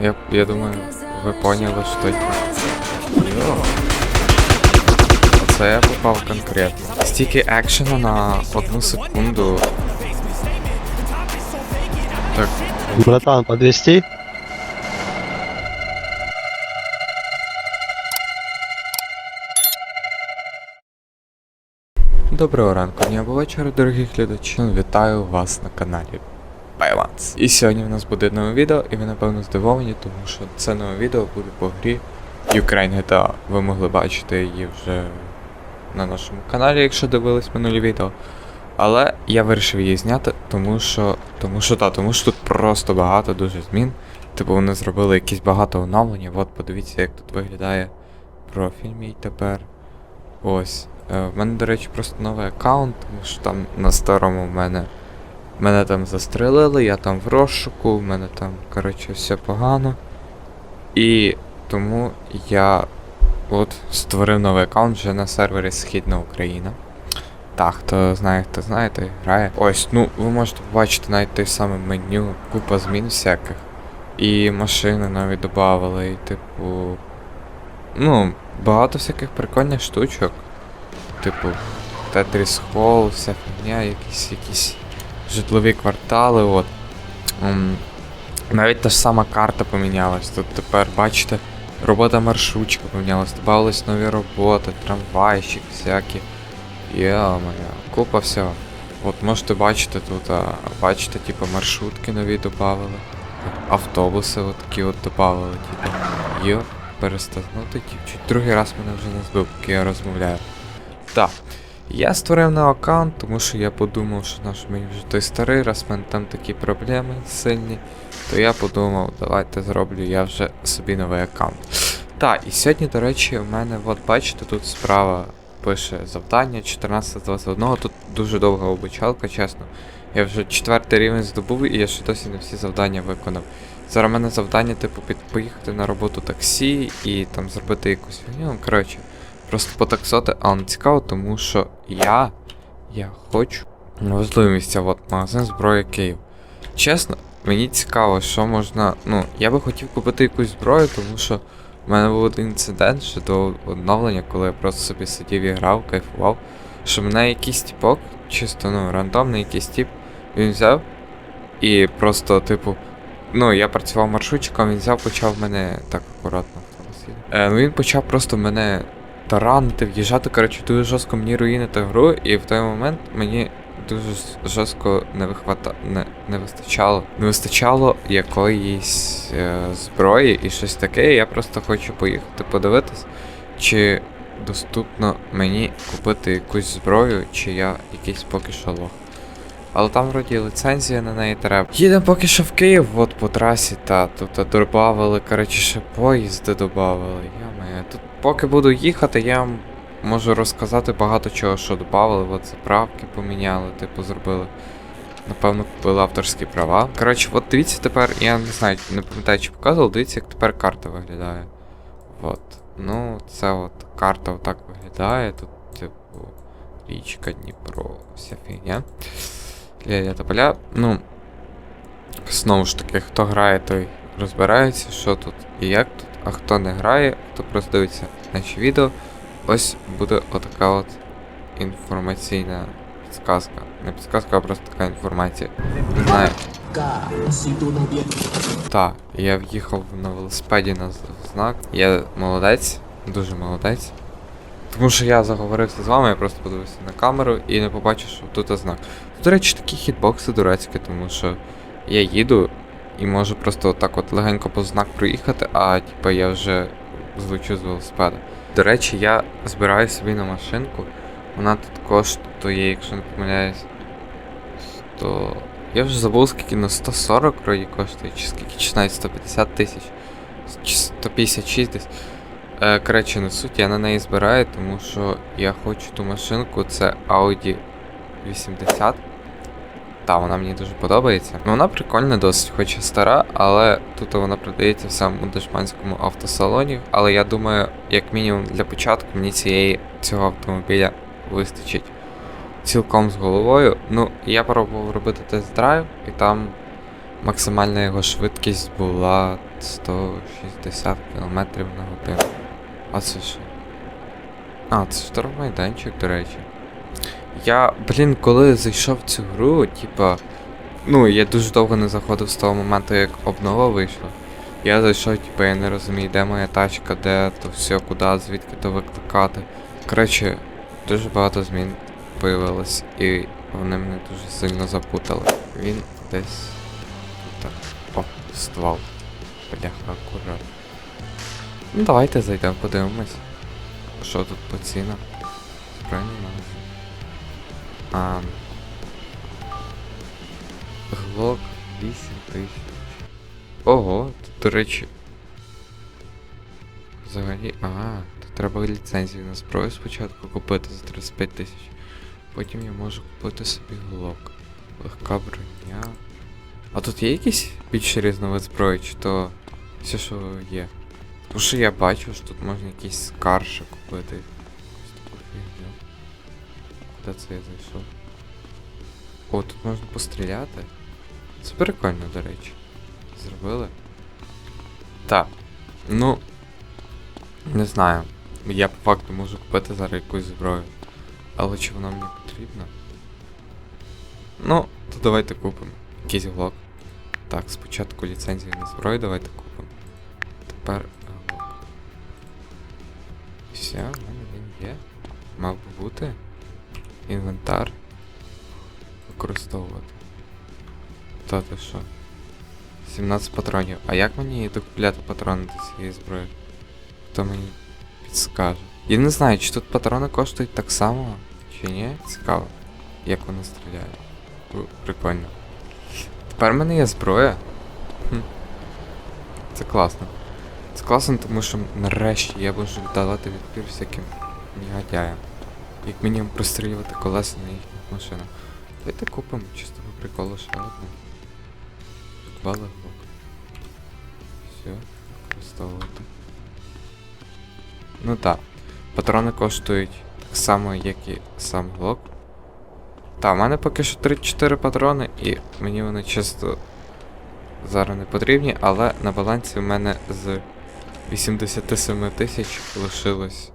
Я, я думаю, ви поняли, що таке. Йо. Оце я попав конкретно. Стільки екшена на одну секунду. Так, Братан, подвести? Доброго ранку, дня або вечора, дорогі глядачі. Вітаю вас на каналі Байланс. І сьогодні в нас буде нове відео, і ви напевно здивовані, тому що це нове відео буде по грі Ukraine GTA. Ви могли бачити її вже на нашому каналі, якщо дивились минулі відео. Але я вирішив її зняти, тому що. Тому що та, тому що тут просто багато дуже змін. Типу вони зробили якісь багато оновлення. От подивіться, як тут виглядає профіль мій тепер. Ось. Е, в мене, до речі, просто новий аккаунт, тому що там на старому в мене. Мене там застрелили, я там в розшуку, в мене там, коротше, все погано. І тому я от створив новий аккаунт вже на сервері Східна Україна. Так, хто знає, хто знає, той грає. Ось, ну ви можете побачити навіть те саме меню, купа змін всяких. І машини навіть додавали, і типу. Ну, багато всяких прикольних штучок. Типу, Tetris Hall, вся фігня, якісь якісь житлові квартали, от. Навіть та ж сама карта помінялась. Тут тепер, бачите, робота маршрутчика помінялась, додавались нові роботи, трамвайщик всякі. Йо-моє, купа всього. От можете бачити тут, а, бачите, типу, маршрутки нові додавали. Автобуси от такі от додавали, типу. Йо, перестагнути, типу, чуть другий раз мене вже не збив, поки я розмовляю. Так. Я створив на аккаунт, тому що я подумав, що наш мені вже той старий, раз в мене там такі проблеми сильні, то я подумав, давайте зроблю я вже собі новий аккаунт. Так, і сьогодні, до речі, у мене, от бачите, тут справа пише завдання 14 з 21. Тут дуже довга обучалка, чесно. Я вже четвертий рівень здобув і я ще досі не всі завдання виконав. Зараз у мене завдання, типу, під, поїхати на роботу таксі і там зробити якусь фігню. Ну, коротше, просто потаксоти, але не цікаво, тому що я. Я хочу. Важливі місця, от магазин зброї Київ. Чесно, мені цікаво, що можна. Ну, я би хотів купити якусь зброю, тому що в мене був один інцидент ще до оновлення, коли я просто собі сидів і грав, кайфував. Що мене якийсь типок, чисто ну, рандомний якийсь тип, він взяв і просто, типу, ну, я працював маршрутчиком, він взяв, почав мене так акуратно. Е, ну він почав просто мене таранити, в'їжджати, коротше, дуже жорстко мені руїнити гру, і в той момент мені дуже жорстко не вихвата... не, не вистачало. Не вистачало якоїсь е, зброї і щось таке. Я просто хочу поїхати подивитись, чи доступно мені купити якусь зброю, чи я якийсь поки що лох. Але там вроді ліцензія на неї треба. Їдемо поки що в Київ, от по трасі, та тут додавали, коротше, ще поїзди додавали. Я тут поки буду їхати, я можу розказати багато чого, що додавали. От заправки поміняли, типу зробили. Напевно, купили авторські права. Коротше, от дивіться тепер, я не знаю, не пам'ятаю, чи показував, дивіться, як тепер карта виглядає. От. Ну, це от карта отак виглядає. Тут, типу, річка Дніпро, вся фігня. Ля та поля. Ну. Знову ж таки, хто грає, той розбирається, що тут і як тут. А хто не грає, хто просто дивиться наші відео, ось буде отака от інформаційна підсказка. Не підсказка, а просто така інформація. Не знаю. Так, я в'їхав на велосипеді на знак. Я молодець, дуже молодець. Тому що я заговорився з вами, я просто подивився на камеру і не побачив, що тут знак. До речі, такі хітбокси дурацькі, тому що я їду і можу просто отак от легенько по знак проїхати, а типа я вже злечу з велосипеда. До речі, я збираю собі на машинку. Вона тут коштує, якщо не помиляюсь, 100... Я вже забув, скільки на 140 вроді коштує, чи скільки, чи навіть 150 тисяч, чи 156 десь. Е, коротше, не суть, я на неї збираю, тому що я хочу ту машинку, це Audi 80. Та, вона мені дуже подобається. Ну, вона прикольна досить, хоч і стара, але тут вона продається в самому дешманському автосалоні. Але я думаю, як мінімум для початку мені цієї цього автомобіля вистачить цілком з головою. Ну, я пробував робити тест-драйв, і там максимальна його швидкість була 160 км на годину. А це що? А, це штормайданчик, до речі. Я, блін, коли зайшов в цю гру, типа. Ну, я дуже довго не заходив з того моменту, як обнова вийшла. Я зайшов, типа, я не розумію, де моя тачка, де то все, куди, звідки то викликати. Коротше, дуже багато змін появилось, і вони мене дуже сильно запутали. Він десь тут. О, ствол. Бляха, акурат. Ну давайте зайдемо, подивимось. Що тут по цінам? Збройний магазин. А. Глок 8 тисяч. Ого, тут, до речі. Взагалі. А, тут треба ліцензію на зброю спочатку купити за 35 тисяч. Потім я можу купити собі глок. Легка броня. А тут є якийсь більш різновид зброї, чи то все, що є? Тому що я бачу, що тут можна якийсь скар ще купити. Якусь таку фігню. Куди це я зайшов? О, тут можна постріляти. Це прикольно, до речі. Зробили. Так. Ну. Не знаю. Я по факту можу купити зараз якусь зброю. Але чи вона мені потрібна? Ну, то давайте купимо. Якийсь глок. Так, спочатку ліцензію на зброю давайте купимо. Тепер. Все, в мене він є. Мав би бути. Інвентар. Використовувати. Та ти що? 17 патронів. А як мені докупляти патрони до цієї зброї? Хто мені підскаже? Я не знаю, чи тут патрони коштують так само, чи ні. Цікаво, як вони стріляють. Прикольно. Тепер в мене є зброя. Це класно. Це класно, тому що нарешті я можу давати відпір всяким негодяям. Як мінімум прострілювати колеса на їхніх машинах. Давайте купимо чисто по приколу ще одну. Клали блок. Все, використовувати. Ну так. Патрони коштують так само, як і сам глок. Та, в мене поки що 34 патрони, і мені вони чисто зараз не потрібні, але на балансі в мене з 87 тисяч лишилось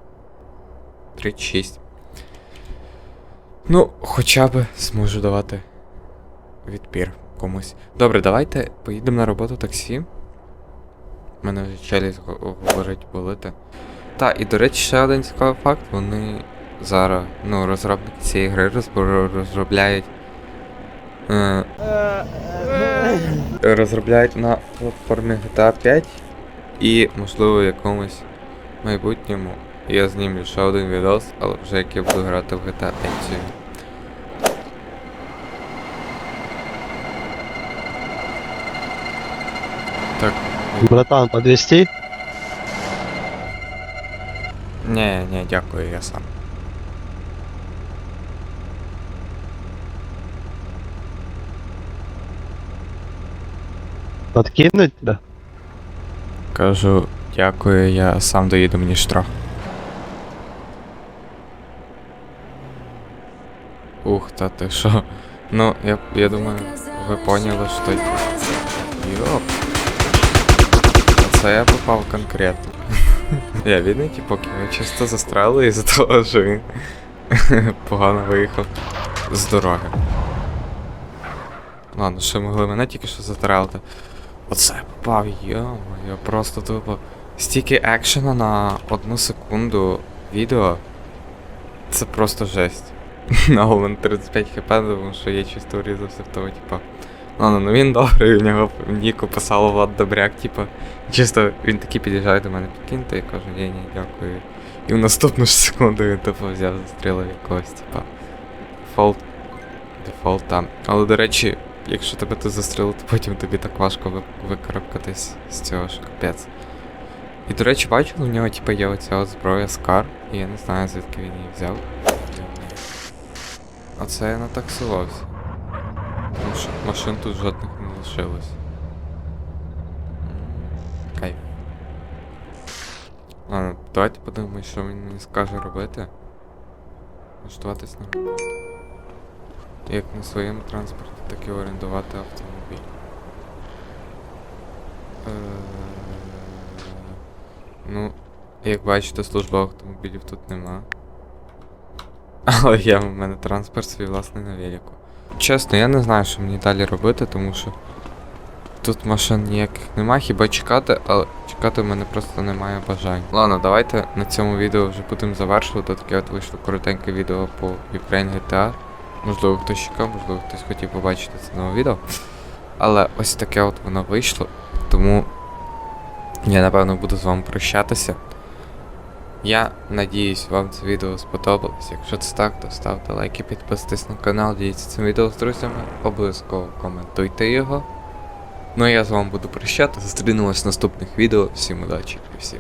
36. Ну, хоча б зможу давати відпір комусь. Добре, давайте поїдемо на роботу таксі. У мене вже челюсть го- говорить болити. Та, і до речі, ще один цікавий факт. Вони зараз, ну, розробники цієї гри розробляють. Е, розробляють на платформі GTA 5 і, можливо, в якомусь майбутньому я знімлю ще один відос, але вже як я буду грати в GTA 5. Так, Братан, подвести? ні, ні, дякую, я сам. Подкинуть тебя? Кажу, дякую, я сам доїду мені штраф. Ух, та ти що? Ну, я, я думаю, ви поняли, що... Йоп. Це я попав конкретно. Я бідний типок, його чисто застрелили із-за того, що він погано виїхав з дороги. Ладно, ще могли мене тільки що застрелити. Оце я попав, йо-моє, просто тупо. Стільки екшена на одну секунду відео. Це просто жесть. На Голен 35 хп, тому що я чисто урізався в того, типа. Ладно, ну він добрий, у нього Ніку писало Влад Добряк, типа. Чисто він такий під'їжджає до мене підкиньте і каже, ні, ні, дякую. І в наступну ж секунду він тупо взяв застрілив якогось, типа. Дефолт. Дефолт там. Але до речі, якщо тебе тут застрелили, то потім тобі так важко ви- викарабкатись з цього ж капець. І до речі, бачив, у нього типа є оця зброя Скар, і я не знаю звідки він її взяв. А це я натаксувався. Тому що машин тут жодних не лишилось. Кайф. Ладно, давайте подумаємо, що він мені скаже робити. Влаштуватись на. Як на своєму транспорті, так і орендувати автомобіль. Е, Ну, як бачите, служба автомобілів тут нема. Але є в мене транспорт свій власний на велику. Чесно, я не знаю, що мені далі робити, тому що тут машин ніяких нема, хіба чекати, але чекати в мене просто немає бажань. Ладно, давайте на цьому відео вже будемо завершувати. Таке от вийшло коротеньке відео по Ukraine GTA. Можливо, хтось чекав, можливо, хтось хотів побачити це нове відео. Але ось таке от воно вийшло. Тому я напевно буду з вами прощатися. Я надіюсь, вам це відео сподобалось. Якщо це так, то ставте лайки, підписуйтесь на канал, діліться цим відео з друзями, обов'язково коментуйте його. Ну а я з вами буду прощати. Зустрінемось в наступних відео. Всім удачі і всім.